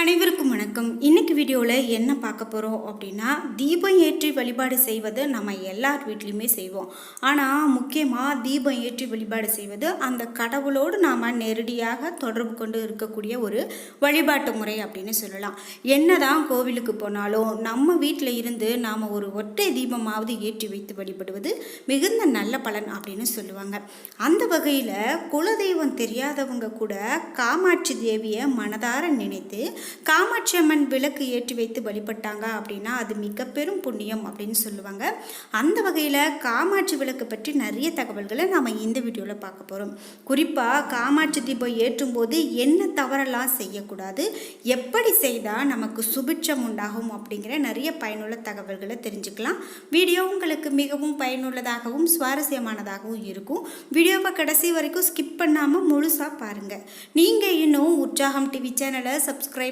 அனைவருக்கும் வணக்கம். இன்னைக்கு வீடியோவில் என்ன பார்க்க போகிறோம் அப்படின்னா தீபம் ஏற்றி வழிபாடு செய்வது நம்ம எல்லார் வீட்லேயுமே செய்வோம். ஆனால் முக்கியமாக தீபம் ஏற்றி வழிபாடு செய்வது அந்த கடவுளோடு நாம் நேரடியாக தொடர்பு கொண்டு இருக்கக்கூடிய ஒரு வழிபாட்டு முறை அப்படின்னு சொல்லலாம். என்னதான் கோவிலுக்கு போனாலும் நம்ம வீட்டில் இருந்து நாம் ஒரு ஒற்றை தீபமாவது ஏற்றி வைத்து வழிபடுவது மிகுந்த நல்ல பலன் அப்படின்னு சொல்லுவாங்க. அந்த வகையில் குலதெய்வம் தெரியாதவங்க கூட காமாட்சி தேவியை மனதார நினைத்து காமாட்சி அம்மன் விளக்கு ஏற்றி வைத்து வழிபட்டாங்க அப்படின்னா அது மிக பெரும் புண்ணியம் அப்படின்னு சொல்லுவாங்க. அந்த வகையில் காமாட்சி விளக்கு பற்றி நிறைய தகவல்களை நாம் இந்த வீடியோவில் பார்க்க போகிறோம் குறிப்பாக காமாட்சி தீபம் ஏற்றும் போது என்ன தவறெல்லாம் செய்யக்கூடாது எப்படி செய்தால் நமக்கு சுபிட்சம் உண்டாகும் அப்படிங்கிற நிறைய பயனுள்ள தகவல்களை தெரிஞ்சுக்கலாம். வீடியோ உங்களுக்கு மிகவும் பயனுள்ளதாகவும் சுவாரஸ்யமானதாகவும் இருக்கும். வீடியோவை கடைசி வரைக்கும் ஸ்கிப் பண்ணாமல் முழுசாக பாருங்கள் நீங்கள் இன்னும் உற்சாகம் டிவி சேனலை சப்ஸ்கிரைப்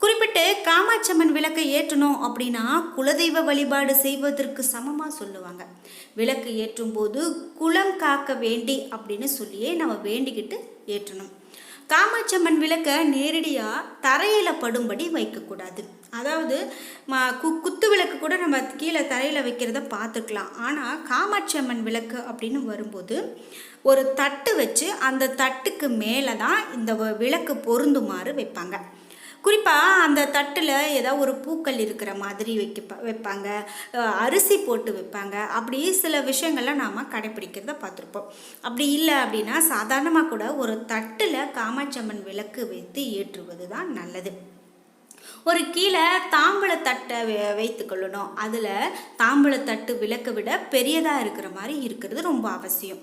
குறிப்பிட்டு காமாட்சம்மன் விளக்கை ஏற்றணும் அப்படின்னா குலதெய்வ வழிபாடு செய்வதற்கு சமமாக சொல்லுவாங்க. விளக்கு ஏற்றும் போது குலம் காக்க வேண்டி அப்படின்னு சொல்லியே நம்ம வேண்டிக்கிட்டு ஏற்றணும். காமாட்சம்மன் விளக்கை நேரடியாக தரையில் படும்படி வைக்கக்கூடாது. அதாவது கு குத்து விளக்கு கூட நம்ம கீழே தரையில் வைக்கிறத பார்த்துக்கலாம். ஆனால் காமாட்சி அம்மன் விளக்கு அப்படின்னு வரும்போது ஒரு தட்டு வச்சு அந்த தட்டுக்கு மேலே தான் இந்த வ- விளக்கு பொருந்துமாறு வைப்பாங்க. குறிப்பாக அந்த தட்டில் ஏதோ ஒரு பூக்கள் இருக்கிற மாதிரி வைக்க வைப்பாங்க. அரிசி போட்டு வைப்பாங்க. அப்படி சில விஷயங்கள்லாம் நாம் கடைப்பிடிக்கிறத பார்த்துருப்போம். அப்படி இல்லை அப்படின்னா சாதாரணமாக கூட ஒரு தட்டில் காமாட்சம்மன் விளக்கு வைத்து ஏற்றுவது தான் நல்லது. ஒரு கீழே தாம்பழத்தட்டை வைத்து கொள்ளணும். அதில் தாம்பழத்தட்டு விளக்கை விட பெரியதாக இருக்கிற மாதிரி இருக்கிறது ரொம்ப அவசியம்.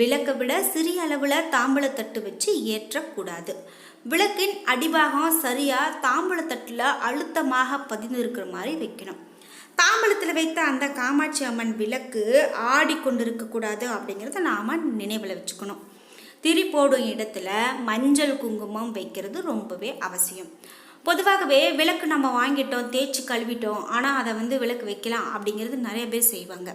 விளக்கை விட சிறிய அளவில் தாம்பழத்தட்டு வச்சு ஏற்றக்கூடாது. விளக்கின் அடிபாகம் சரியாக தாம்பழத்தட்டில் அழுத்தமாக பதிந்து இருக்கிற மாதிரி வைக்கணும். தாம்பழத்தில் வைத்த அந்த காமாட்சி அம்மன் விளக்கு ஆடிக்கொண்டிருக்கக்கூடாது அப்படிங்கிறத நாம் நினைவில் வச்சுக்கணும். திரி போடும் இடத்துல மஞ்சள் குங்குமம் வைக்கிறது ரொம்பவே அவசியம். பொதுவாகவே விளக்கு நம்ம வாங்கிட்டோம் தேய்ச்சி கழுவிட்டோம் ஆனால் அதை வந்து விளக்கு வைக்கலாம் அப்படிங்கிறது நிறைய பேர் செய்வாங்க.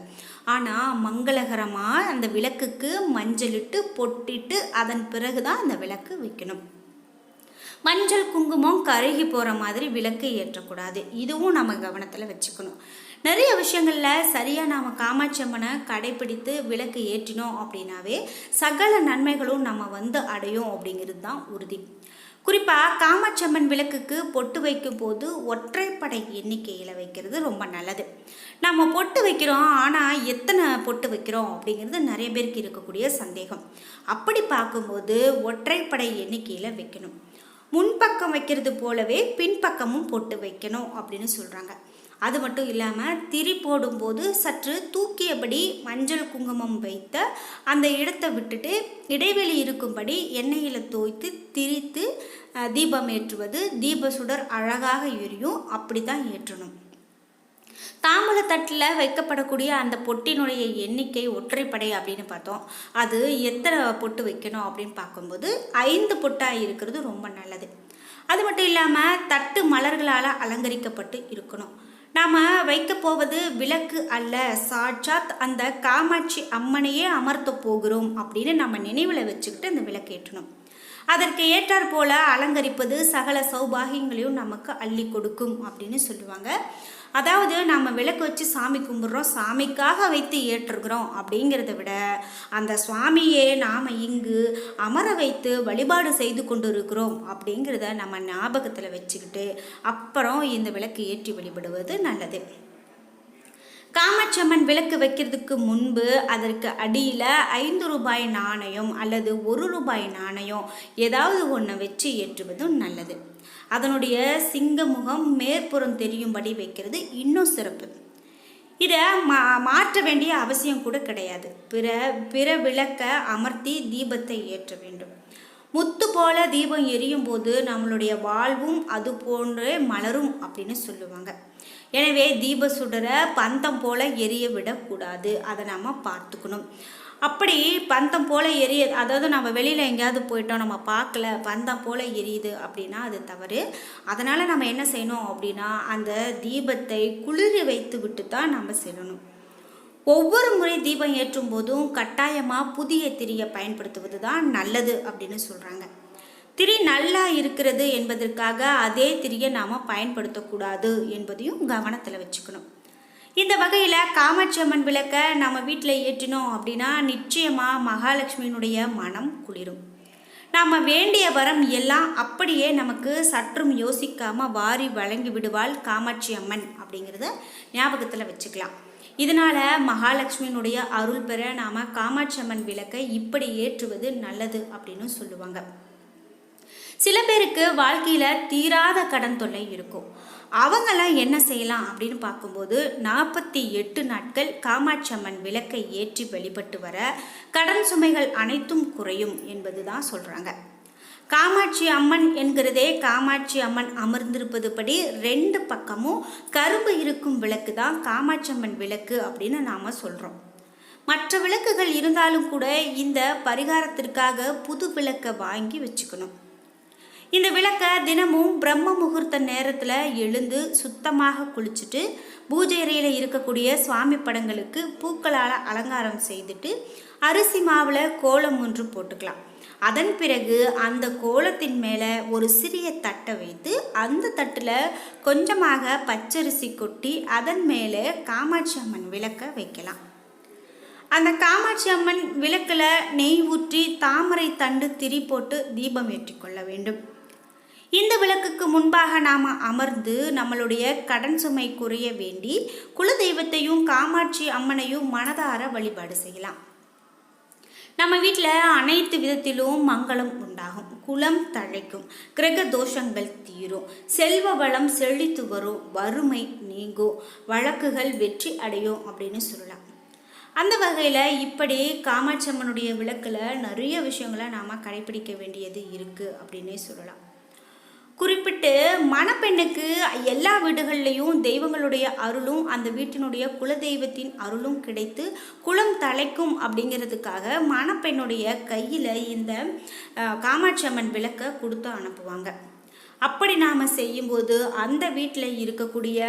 ஆனால் மங்களகரமாக அந்த விளக்குக்கு மஞ்சளிட்டு பொட்டிட்டு அதன் பிறகு தான் அந்த விளக்கு வைக்கணும். மஞ்சள் குங்குமம் கருகி போகிற மாதிரி விளக்கு ஏற்றக்கூடாது. இதுவும் நம்ம கவனத்தில் வச்சுக்கணும். நிறைய விஷயங்களில் சரியாக நாம் காமாட்சி அம்மனை கடைப்பிடித்து விளக்கு ஏற்றினோம் அப்படின்னாவே சகல நன்மைகளும் நம்ம வந்து அடையும் அப்படிங்கிறது தான் உறுதி. குறிப்பாக காமாட்சி அம்மன் விளக்குக்கு பொட்டு வைக்கும் போது ஒற்றைப்படை எண்ணிக்கையில் வைக்கிறது ரொம்ப நல்லது. நம்ம பொட்டு வைக்கிறோம் ஆனால் எத்தனை பொட்டு வைக்கிறோம் அப்படிங்கிறது நிறைய பேருக்கு இருக்கக்கூடிய சந்தேகம். அப்படி பார்க்கும்போது ஒற்றைப்படை எண்ணிக்கையில் வைக்கணும். முன்பக்கம் வைக்கிறது போலவே பின்பக்கமும் பொட்டு வைக்கணும் அப்படின்னு சொல்கிறாங்க அது மட்டும் இல்லாமல் திரி போடும்போது சற்று தூக்கியபடி மஞ்சள் குங்குமம் வைத்த அந்த இடத்தை விட்டுட்டு இடைவெளி இருக்கும்படி எண்ணெயில் தோய்த்து திரித்து தீபம் ஏற்றுவது தீப சுடர் அழகாக எரியும். அப்படி தான் ஏற்றணும். தாம்பூலத்தட்டில் வைக்கப்படக்கூடிய அந்த பொட்டினுடைய எண்ணிக்கை ஒற்றைப்படை அப்படின்னு பார்த்தோம். அது எத்தனை பொட்டு வைக்கணும் அப்படின்னு பார்க்கும்போது ஐந்து பொட்டாக இருக்கிறது ரொம்ப நல்லது. அது மட்டும் இல்லாமல் தட்டு மலர்களால் அலங்கரிக்கப்பட்டு இருக்கணும். நாம் வைக்க போவது விளக்கு அல்ல. சாட்சாத் அந்த காமாட்சி அம்மனையே அமர்த்த போகிறோம் அப்படின்னு நம்ம நினைவில் வச்சுக்கிட்டு அந்த விளக்கேற்றணும் அதற்கு ஏற்றாற் போல அலங்கரிப்பது சகல சௌபாகியங்களையும் நமக்கு அள்ளி கொடுக்கும் அப்படின்னு சொல்லுவாங்க. அதாவது நம்ம விளக்கு வச்சு சாமி கும்பிட்றோம் சாமிக்காக வைத்து ஏற்றுகிறோம் அப்படிங்கிறத விட அந்த சுவாமியே நாம் இங்கு அமர வைத்து வழிபாடு செய்து கொண்டு இருக்கிறோம் அப்படிங்கிறத நம்ம ஞாபகத்தில் வச்சுக்கிட்டு அப்புறம் இந்த விளக்கு ஏற்றி வழிபடுவது நல்லது. காமாட்சி அம்மன் விளக்கு வைக்கிறதுக்கு முன்பு அதற்கு அடியில் ஐந்து ரூபாய் நாணயம் அல்லது ஒரு ரூபாய் நாணயம் ஏதாவது ஒன்று வச்சு ஏற்றுவதும் நல்லது. அதனுடைய சிங்க முகம் மேற்புறம் தெரியும்படி வைக்கிறது இன்னும் சிறப்பு. இதை மா மாற்ற வேண்டிய அவசியம் கூட கிடையாது. பிற பிற விளக்க அமர்த்தி தீபத்தை ஏற்ற வேண்டும். முத்து போல தீபம் எரியும் போது நம்மளுடைய வாழ்வும் அது போன்றே மலரும் அப்படின்னு சொல்லுவாங்க. எனவே தீப சுடரை பந்தம் போல எரிய விடக்கூடாது. அதை நம்ம பார்த்துக்கணும். அப்படி பந்தம் போல எரிய அதாவது நம்ம வெளியில் எங்கேயாவது போயிட்டோம் நம்ம பார்க்கல பந்தம் போல எரியுது அப்படின்னா அது தவறு. அதனால் நம்ம என்ன செய்யணும் அப்படின்னா அந்த தீபத்தை குளிர வைத்து விட்டு தான் நம்ம செல்லணும். ஒவ்வொரு முறை தீபம் ஏற்றும் போதும் கட்டாயமாக புதிய திரியை பயன்படுத்துவது தான் நல்லது அப்படின்னு சொல்கிறாங்க திரி நல்லா இருக்கிறது என்பதற்காக அதே திரியை நாம் பயன்படுத்தக்கூடாது என்பதையும் கவனத்தில் வச்சுக்கணும். இந்த வகையில் காமாட்சி அம்மன் விளக்க நம்ம வீட்டில் ஏற்றினோம் அப்படின்னா நிச்சயமாக மகாலட்சுமியினுடைய மனம் குளிரும். நாம் வேண்டிய வரம் எல்லாம் அப்படியே நமக்கு சற்றும் யோசிக்காமல் வாரி வழங்கி விடுவாள் காமாட்சி அம்மன் அப்படிங்கிறத ஞாபகத்தில் வச்சுக்கலாம். இதனால் மகாலட்சுமியினுடைய அருள் பெற நாம் காமாட்சி அம்மன் விளக்கை இப்படி ஏற்றுவது நல்லது அப்படின்னு சொல்லுவாங்க. சில பேருக்கு வாழ்க்கையில் தீராத கடன் தொல்லை இருக்கும். அவங்களாம் என்ன செய்யலாம் அப்படின்னு பார்க்கும்போது நாற்பத்தி எட்டு நாட்கள் காமாட்சி அம்மன் விளக்கை ஏற்றி வழிபட்டு வர கடன் சுமைகள் அனைத்தும் குறையும் என்பது தான் சொல்கிறாங்க காமாட்சி அம்மன் என்கிறதே காமாட்சி அம்மன் அமர்ந்திருப்பது படி ரெண்டு பக்கமும் கரும்பு இருக்கும் விளக்கு தான் காமாட்சி அம்மன் விளக்கு அப்படின்னு நாம் சொல்கிறோம் மற்ற விளக்குகள் இருந்தாலும் கூட இந்த பரிகாரத்திற்காக புது விளக்கை வாங்கி வச்சுக்கணும். இந்த விளக்கை தினமும் பிரம்ம முகூர்த்த நேரத்தில் எழுந்து சுத்தமாக குளிச்சுட்டு பூஜை அறையில் இருக்கக்கூடிய சுவாமி படங்களுக்கு பூக்களால் அலங்காரம் செய்துட்டு அரிசி மாவில் கோலம் ஒன்று போட்டுக்கலாம். அதன் பிறகு அந்த கோலத்தின் மேலே ஒரு சிறிய தட்டை வைத்து அந்த தட்டில் கொஞ்சமாக பச்சரிசி கொட்டி அதன் மேலே காமாட்சி அம்மன் விளக்க வைக்கலாம். அந்த காமாட்சி அம்மன் விளக்கில் நெய் ஊற்றி தாமரை தண்டு திரி போட்டு தீபம் ஏற்றிக்கொள்ள வேண்டும். இந்த விளக்குக்கு முன்பாக நாம் அமர்ந்து நம்மளுடைய கடன் சுமை குறைய வேண்டி குலதெய்வத்தையும் காமாட்சி அம்மனையும் மனதார வழிபாடு செய்யலாம். நம்ம வீட்டில் அனைத்து விதத்திலும் மங்களம் உண்டாகும். குலம் தழைக்கும். கிரக தோஷங்கள் தீரும். செல்வ வளம் செழித்து வரும். வறுமை நீங்கும். வழக்குகள் வெற்றி அடையும் அப்படின்னு சொல்லலாம். அந்த வகையில் இப்படி காமாட்சி அம்மனுடைய விளக்கில் நிறைய விஷயங்களை நாம் கடைபிடிக்க வேண்டியது இருக்குது அப்படின்னே சொல்லலாம். குறிப்பிட்டு மணப்பெண்ணுக்கு எல்லா வீடுகள்லையும் தெய்வங்களுடைய அருளும் அந்த வீட்டினுடைய குலதெய்வத்தின் அருளும் கிடைத்து குலம் தலைக்கும் அப்படிங்கிறதுக்காக மணப்பெண்ணுடைய கையில் இந்த காமாட்சி அம்மன் விளக்கை கொடுத்து அனுப்புவாங்க. அப்படி நாம் செய்யும்போது அந்த வீட்டில் இருக்கக்கூடிய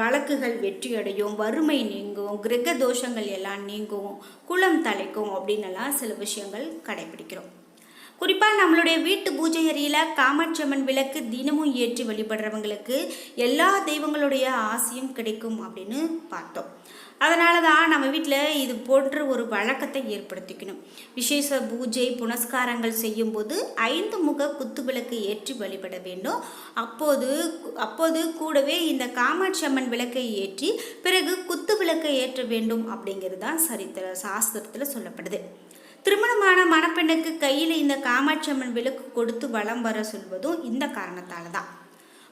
வழக்குகள் வெற்றியடையும் வறுமை நீங்கும் கிரக தோஷங்கள் எல்லாம் நீங்கும் குலம் தலைக்கும் அப்படின்னெல்லாம் சில விஷயங்கள் கடைபிடிக்கிறோம். குறிப்பாக நம்மளுடைய வீட்டு பூஜை அறையில் காமாட்சி அம்மன் விளக்கு தினமும் ஏற்றி வழிபடுறவங்களுக்கு எல்லா தெய்வங்களுடைய ஆசையும் கிடைக்கும் அப்படின்னு பார்த்தோம். அதனால தான் நம்ம வீட்டில் இது போன்ற ஒரு வழக்கத்தை ஏற்படுத்திக்கணும். விசேஷ பூஜை புனஸ்காரங்கள் செய்யும்போது ஐந்து முக குத்து விளக்கு ஏற்றி வழிபட வேண்டும். அப்போது அப்போது கூடவே இந்த காமாட்சி அம்மன் விளக்கை ஏற்றி பிறகு குத்து விளக்கை ஏற்ற வேண்டும் அப்படிங்கிறது தான் சரித்திர சாஸ்திரத்தில் சொல்லப்படுது. திருமணமான மணப்பெண்ணுக்கு கையில் இந்த காமாட்சி அம்மன் விளக்கு கொடுத்து வளம் வர சொல்வதும் இந்த காரணத்தால் தான்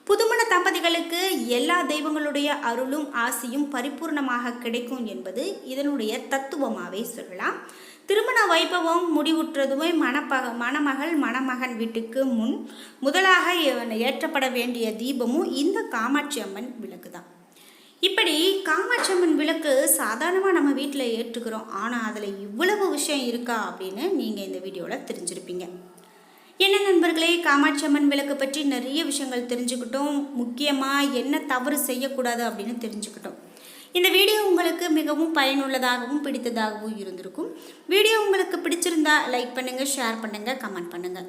புதுமண தம்பதிகளுக்கு எல்லா தெய்வங்களுடைய அருளும் ஆசையும் பரிபூர்ணமாக கிடைக்கும் என்பது இதனுடைய தத்துவமாகவே சொல்லலாம். திருமண வைபவம் முடிவுற்றதுமே மணப்பக மணமகள் மணமகன் வீட்டுக்கு முன் முதலாக ஏற்றப்பட வேண்டிய தீபமும் இந்த காமாட்சி அம்மன் விளக்கு தான் இப்படி காமாட்சம்மன் விளக்கு சாதாரணமாக நம்ம வீட்டில் ஏற்றுக்கிறோம். ஆனால் அதில் இவ்வளவு விஷயம் இருக்கா அப்படின்னு நீங்கள் இந்த வீடியோவில் தெரிஞ்சிருப்பீங்க. என்ன நண்பர்களே காமாட்சம்மன் விளக்கு பற்றி நிறைய விஷயங்கள் தெரிஞ்சுக்கிட்டோம். முக்கியமாக என்ன தவறு செய்யக்கூடாது அப்படின்னு தெரிஞ்சுக்கிட்டோம். இந்த வீடியோ உங்களுக்கு மிகவும் பயனுள்ளதாகவும் பிடித்ததாகவும் இருந்திருக்கும். வீடியோ உங்களுக்கு பிடிச்சிருந்தா லைக் பண்ணுங்கள் ஷேர் பண்ணுங்கள் கமெண்ட் பண்ணுங்கள்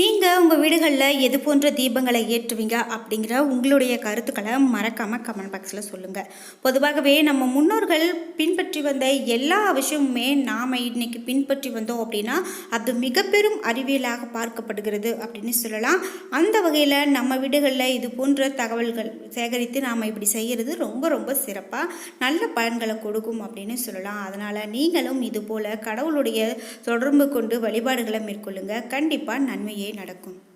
நீங்கள் உங்கள் வீடுகளில் எது போன்ற தீபங்களை ஏற்றுவீங்க அப்படிங்கிற உங்களுடைய கருத்துக்களை மறக்காமல் கமெண்ட் பாக்ஸில் சொல்லுங்கள் பொதுவாகவே நம்ம முன்னோர்கள் பின்பற்றி வந்த எல்லா விஷயமுமே நாம் இன்னைக்கு பின்பற்றி வந்தோம் அப்படின்னா அது மிக பெரும் அறிவியலாக பார்க்கப்படுகிறது அப்படின்னு சொல்லலாம். அந்த வகையில் நம்ம வீடுகளில் இது போன்ற தகவல்கள் சேகரித்து நாம் இப்படி செய்கிறது ரொம்ப ரொம்ப சிறப்பாக நல்ல பலன்களை கொடுக்கும் அப்படின்னு சொல்லலாம். அதனால் நீங்களும் இது போல் கடவுளுடைய தொடர்பு கொண்டு வழிபாடுகளை மேற்கொள்ளுங்கள் கண்டிப்பாக நன்மை அப்படியே நடக்கும்?